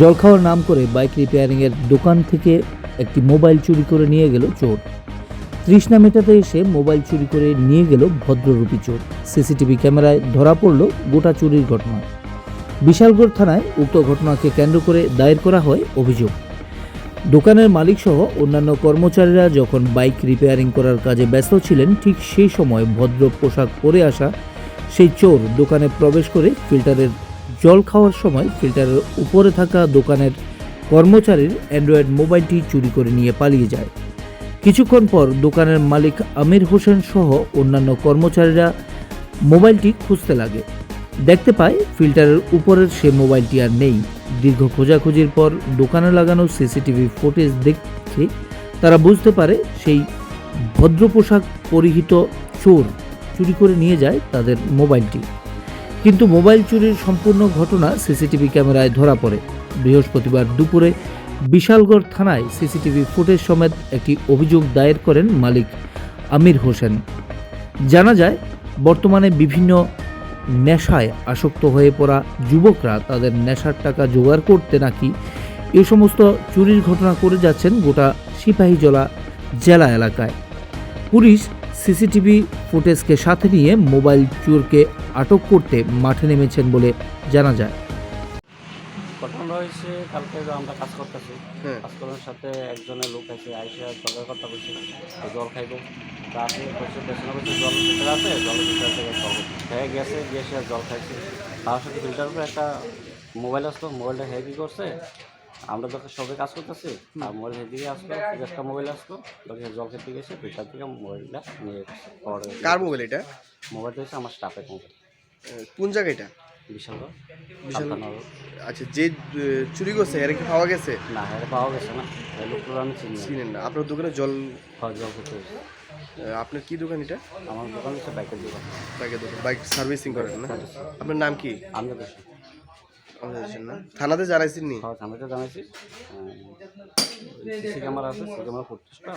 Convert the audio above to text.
জল খাওয়ার নাম করে বাইক রিপেয়ারিংয়ের দোকান থেকে একটি মোবাইল চুরি করে নিয়ে গেল চোর। তৃষ্ণা মেটাতে এসে মোবাইল চুরি করে নিয়ে গেল ভদ্ররূপী চোর। সিসিটিভি ক্যামেরায় ধরা পড়ল গোটা চুরির ঘটনা। বিশালগড় থানায় উক্ত ঘটনাকে কেন্দ্র করে দায়ের করা হয় অভিযোগ। দোকানের মালিক সহ অন্যান্য কর্মচারীরা যখন বাইক রিপেয়ারিং করার কাজে ব্যস্ত ছিলেন, ঠিক সেই সময় ভদ্র পোশাক পরে আসা সেই চোর দোকানে প্রবেশ করে ফিল্টারের জল খাওয়ার সময় ফিল্টারের উপরে থাকা দোকানের কর্মচারীর অ্যান্ড্রয়েড মোবাইলটি চুরি করে নিয়ে পালিয়ে যায়। কিছুক্ষণ পর দোকানের মালিক আমির হোসেন সহ অন্যান্য কর্মচারীরা মোবাইলটি খুঁজতে লাগে। দেখতে পায়, ফিল্টারের উপরের সে মোবাইলটি আর নেই। দীর্ঘ খোঁজাখুঁজির পর দোকানে লাগানো সিসিটিভি ফুটেজ দেখে তারা বুঝতে পারে, সেই ভদ্র পোশাক পরিহিত চোর চুরি করে নিয়ে যায় তাদের মোবাইলটি। কিন্তু মোবাইল চুরির সম্পূর্ণ ঘটনা সিসিটিভি ক্যামেরায় ধরা পড়ে। বৃহস্পতিবার দুপুরে বিশালগড় থানায় সিসিটিভি ফুটেজ সমেত একটি অভিযোগ দায়ের করেন মালিক আমির হোসেন। জানা যায়, বর্তমানে বিভিন্ন নেশায় আসক্ত হয়ে পড়া যুবকরা তাদের নেশার টাকা জোগাড় করতে নাকি এ সমস্ত চুরির ঘটনা করে যাচ্ছেন গোটা সিপাহীজলা জেলা এলাকায়। পুলিশ সিসিটিভি ফুটেজকে সাথে নিয়ে মোবাইল চোরকে আটক করতে মাঠে নেমেছেন বলে জানা যায়। ঘটনা হয়েছে কালকে আমরা কাজ করতেছি হ্যাঁ। কাজ করার সাথে একজনের লোক আছে আইসে জলের কথা বলছে জল খাইব। তা আসে বলছে পেছনে বলছে জল ভিতরে আছে জলের ভিতরে থেকে জল হ্যাঁ গেছে গিয়ে সে আর জল খাইছে। তার সাথে ফিল্টার উপরে একটা মোবাইল আসলো মোবাইলটা হ্যাঁ কী করছে আমরা যখন সবাই কাজ করতেছি। আর মোবাইল দিকে আসলো একটা মোবাইল আসলো তখন সে জল খেতে গেছে ফিল্টার থেকে মোবাইলটা নিয়ে পাওয়ার কার মোবাইল এটা? মোবাইলটা হচ্ছে আমার স্টাফের মোবাইল। কোন জায়গা এটা? বিশাল বিশাল আচ্ছা যে চুরি করছে এর কি পাওয়া গেছে? না এটা পাওয়া গেছে না। লোকগুলো আমি চিনি। চিনেন না। আপনার দোকানে জল হয় জল হয়েছে আপনার কি দোকান এটা? আমার দোকান হচ্ছে বাইকের দোকান। বাইকের দোকান বাইক সার্ভিসিং করেন না? আপনার নাম কি? আমি থানাতে জানাইছেন নি? হয় আমি তো জানাইছি সিসি ক্যামেরা আছে সিসি ক্যামেরা ফুটেজটা